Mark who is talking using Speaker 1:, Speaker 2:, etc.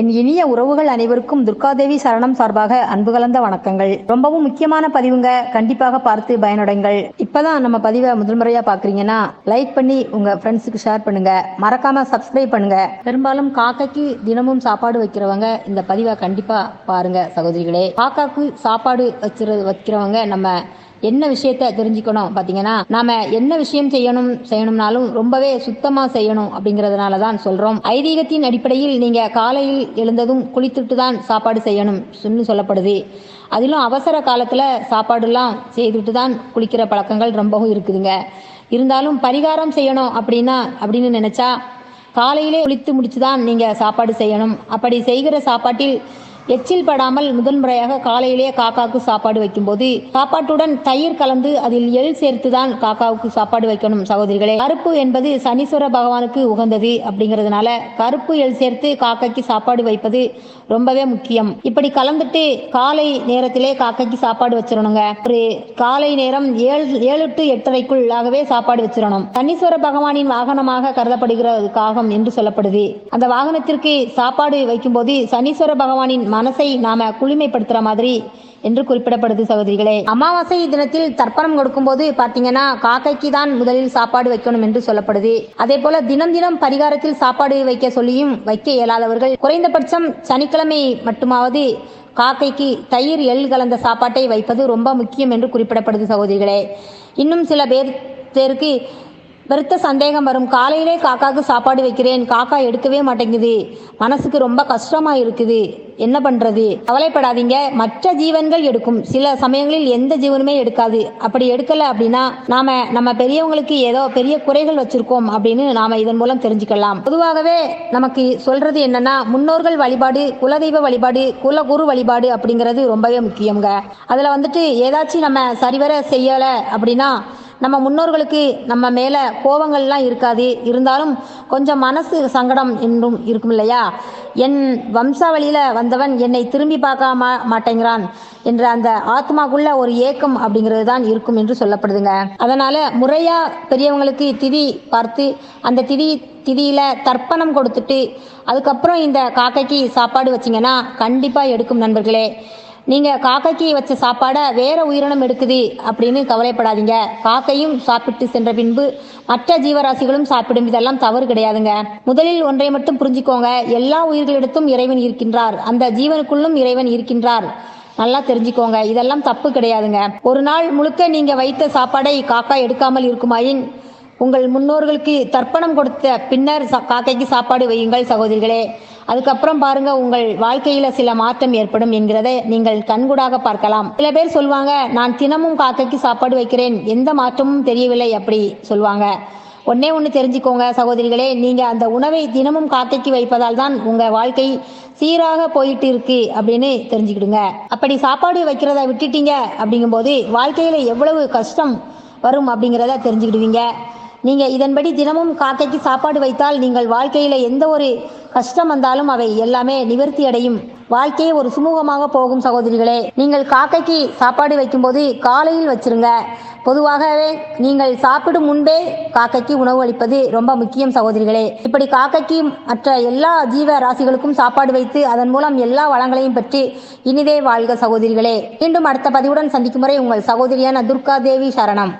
Speaker 1: என் இனிய உறவுகள் அனைவருக்கும் துர்காதேவி சரணம் சார்பாக அன்பு கலந்த வணக்கங்கள். ரொம்பவும் முக்கியமான பதிவுங்க. கண்டிப்பாக பார்த்து பயனடைங்கள். இப்பதான் நம்ம பதிவை முதல் முறையா பாக்குறீங்கன்னா லைக் பண்ணி உங்க ஃப்ரெண்ட்ஸுக்கு ஷேர் பண்ணுங்க. மறக்காம சப்ஸ்கிரைப் பண்ணுங்க. பெரும்பாலும் காக்கைக்கு தினமும் சாப்பாடு வைக்கிறவங்க இந்த பதிவை கண்டிப்பா பாருங்க சகோதரிகளே. காக்காக்கு சாப்பாடு வச்சிரு வைக்கிறவங்க நம்ம என்ன விஷயத்த தெரிஞ்சுக்கணும்? பார்த்தீங்கன்னா நாம என்ன விஷயம் செய்யணும் செய்யணும்னாலும் ரொம்பவே சுத்தமா செய்யணும் அப்படிங்கிறதுனால தான் சொல்றோம். ஐதீகத்தின் அடிப்படையில் நீங்க காலையில் எழுந்ததும் குளித்துட்டு தான் சாப்பாடு செய்யணும் சொல்லப்படுது. அதிலும் அவசர காலத்துல சாப்பாடுலாம் செய்துட்டு தான் குளிக்கிற பழக்கங்கள் ரொம்பவும் இருக்குதுங்க. இருந்தாலும் பரிகாரம் செய்யணும் அப்படின்னா அப்படின்னு நினைச்சா காலையிலே குளித்து முடிச்சுதான் நீங்க சாப்பாடு செய்யணும். அப்படி செய்கிற சாப்பாட்டில் எச்சில் படாமல் முதன்முறையாக காலையிலேயே காக்காவுக்கு சாப்பாடு வைக்கும்போது சாப்பாட்டுடன் தயிர் கலந்து அதில் எள் சேர்த்து தான் காக்காவுக்கு சாப்பாடு வைக்கணும் சகோதரிகளே. கருப்பு என்பது சனீஸ்வர பகவானுக்கு உகந்தது அப்படிங்கிறதுனால கருப்பு எள் சேர்த்து காக்கைக்கு சாப்பாடு வைப்பது ரொம்பவே முக்கியம். இப்படி கலந்துட்டு காலை நேரத்திலே காக்கைக்கு சாப்பாடு வச்சிடணுங்க. ஒரு காலை நேரம் ஏழு ஏழு டு எட்டரைக்குள்ளாகவே சாப்பாடு வச்சிடணும். சனீஸ்வர பகவானின் வாகனமாக கருதப்படுகிற காகம் என்று சொல்லப்படுது. அந்த வாகனத்திற்கு சாப்பாடு வைக்கும்போது சனீஸ்வர பகவானின் மனசை நாம குளிமைப்படுத்துற மாதிரி என்று குறிப்பிடப்படுது சகோதரிகளே. அமாவாசை தினத்தில் தர்ப்பணம் கொடுக்கும்போது பாத்தீங்கன்னா காக்கைக்கு தான் முதலில் சாப்பாடு வைக்கணும் என்று சொல்லப்படுது. அதே போல தினம் தினம் பரிகாரத்தில் சாப்பாடு வைக்க சொல்லியும் வைக்க இயலாதவர்கள் குறைந்தபட்சம் சனிக்கிழமை மட்டுமாவது காக்கைக்கு தயிர் எள் கலந்த சாப்பாட்டை வைப்பது ரொம்ப முக்கியம் என்று குறிப்பிடப்படுது சகோதரிகளே. இன்னும் சில பேர் பேருக்கு வெறுத்த சந்தேகம் வரும். காலையிலே காக்காக்கு சாப்பாடு வைக்கிறேன். காக்கா எடுக்கவே மாட்டேங்குது. மனசுக்கு ரொம்ப கஷ்டமா இருக்குது. என்ன பண்றது? கவலைப்படாதீங்க. மற்ற ஜீவன்கள் எடுக்கும். சில சமயங்களில் எந்த ஜீவனுமே எடுக்காது. அப்படி எடுக்கல அப்படின்னா நாம நம்ம பெரியவங்களுக்கு ஏதோ பெரிய குறைகள் வச்சிருக்கோம் அப்படின்னு நாம இதன் மூலம் தெரிஞ்சுக்கலாம். பொதுவாகவே நமக்கு சொல்றது என்னன்னா முன்னோர்கள் வழிபாடு குலதெய்வ வழிபாடு குலகுரு வழிபாடு அப்படிங்கிறது ரொம்பவே முக்கியங்க அதுல வந்துட்டு ஏதாச்சும் நம்ம சரிவர செய்யல அப்படின்னா நம்ம முன்னோர்களுக்கு நம்ம மேலே கோபங்கள்லாம் இருக்காது. இருந்தாலும் கொஞ்சம் மனசு சங்கடம் என்றும் இருக்கும் இல்லையா? என் வம்சாவளியில் வந்தவன் என்னை திரும்பி பார்க்க மா மாட்டேங்கிறான் என்ற அந்த ஆத்மாக்குள்ள ஒரு ஏக்கம் அப்படிங்கிறது தான் இருக்கும் என்று சொல்லப்படுதுங்க. அதனால் முறையாக பெரியவங்களுக்கு திதி பார்த்து அந்த திதி திதியில் தர்ப்பணம் கொடுத்துட்டு அதுக்கப்புறம் இந்த காக்கைக்கு சாப்பாடு வச்சிங்கன்னா கண்டிப்பாக எடுக்கும் நண்பர்களே. நீங்கள் காக்கைக்கு வச்ச சாப்பாடை வேற உயிரினம் எடுக்குது அப்படின்னு கவலைப்படாதீங்க. காக்கையும் சாப்பிட்டு சென்ற பின்பு மற்ற ஜீவராசிகளும் சாப்பிடும் இதெல்லாம் தவறு கிடையாதுங்க. முதலில் ஒன்றை மட்டும் புரிஞ்சுக்கோங்க. எல்லா உயிர்களிடத்தும் இறைவன் இருக்கின்றார். அந்த ஜீவனுக்குள்ளும் இறைவன் இருக்கின்றார். நல்லா தெரிஞ்சுக்கோங்க. இதெல்லாம் தப்பு கிடையாதுங்க. ஒரு நாள் முழுக்க நீங்க வைத்த சாப்பாடை காக்கா எடுக்காமல் இருக்குமாயின் உங்கள் முன்னோர்களுக்கு தர்ப்பணம் கொடுத்த பின்னர் காக்கைக்கு சாப்பாடு வையுங்கள் சகோதரிகளே. அதுக்கப்புறம் பாருங்க உங்கள் வாழ்க்கையில சில மாற்றம் ஏற்படும் என்கிறதை நீங்கள் கண்கூடாக பார்க்கலாம். சில பேர் சொல்லுவாங்க நான் தினமும் காக்கைக்கு சாப்பாடு வைக்கிறேன் எந்த மாற்றமும் தெரியவில்லை அப்படி சொல்லுவாங்க ஒன்னே ஒன்று தெரிஞ்சுக்கோங்க சகோதரிகளே நீங்க அந்த உணவை தினமும் காக்கைக்கு வைப்பதால் தான் உங்க வாழ்க்கை சீராக போயிட்டு இருக்கு அப்படின்னு தெரிஞ்சுக்கிடுங்க. அப்படி சாப்பாடு வைக்கிறத விட்டுட்டீங்க அப்படிங்கும்போது வாழ்க்கையில எவ்வளவு கஷ்டம் வரும் அப்படிங்கிறத தெரிஞ்சுக்கிடுவீங்க. நீங்கள் இதன்படி தினமும் காக்கைக்கு சாப்பாடு வைத்தால் நீங்கள் வாழ்க்கையில் எந்த ஒரு கஷ்டம் வந்தாலும் அவை எல்லாமே நிவர்த்தி அடையும். வாழ்க்கையே ஒரு சுமூகமாக போகும் சகோதரிகளே நீங்கள் காக்கைக்கு சாப்பாடு வைக்கும்போது காலையில் வச்சிருங்க. பொதுவாகவே நீங்கள் சாப்பிடும் முன்பே காக்கைக்கு உணவு அளிப்பது ரொம்ப முக்கியம் சகோதரிகளே. இப்படி காக்கைக்கு மற்ற எல்லா ஜீவ ராசிகளுக்கும் சாப்பாடு வைத்து அதன் மூலம் எல்லா வளங்களையும் பெற்று இனிதே வாழ்க சகோதரிகளே. மீண்டும் அடுத்த பதிவுடன் சந்திக்கும் வரை உங்கள் சகோதரியான துர்கா தேவி சரணம்.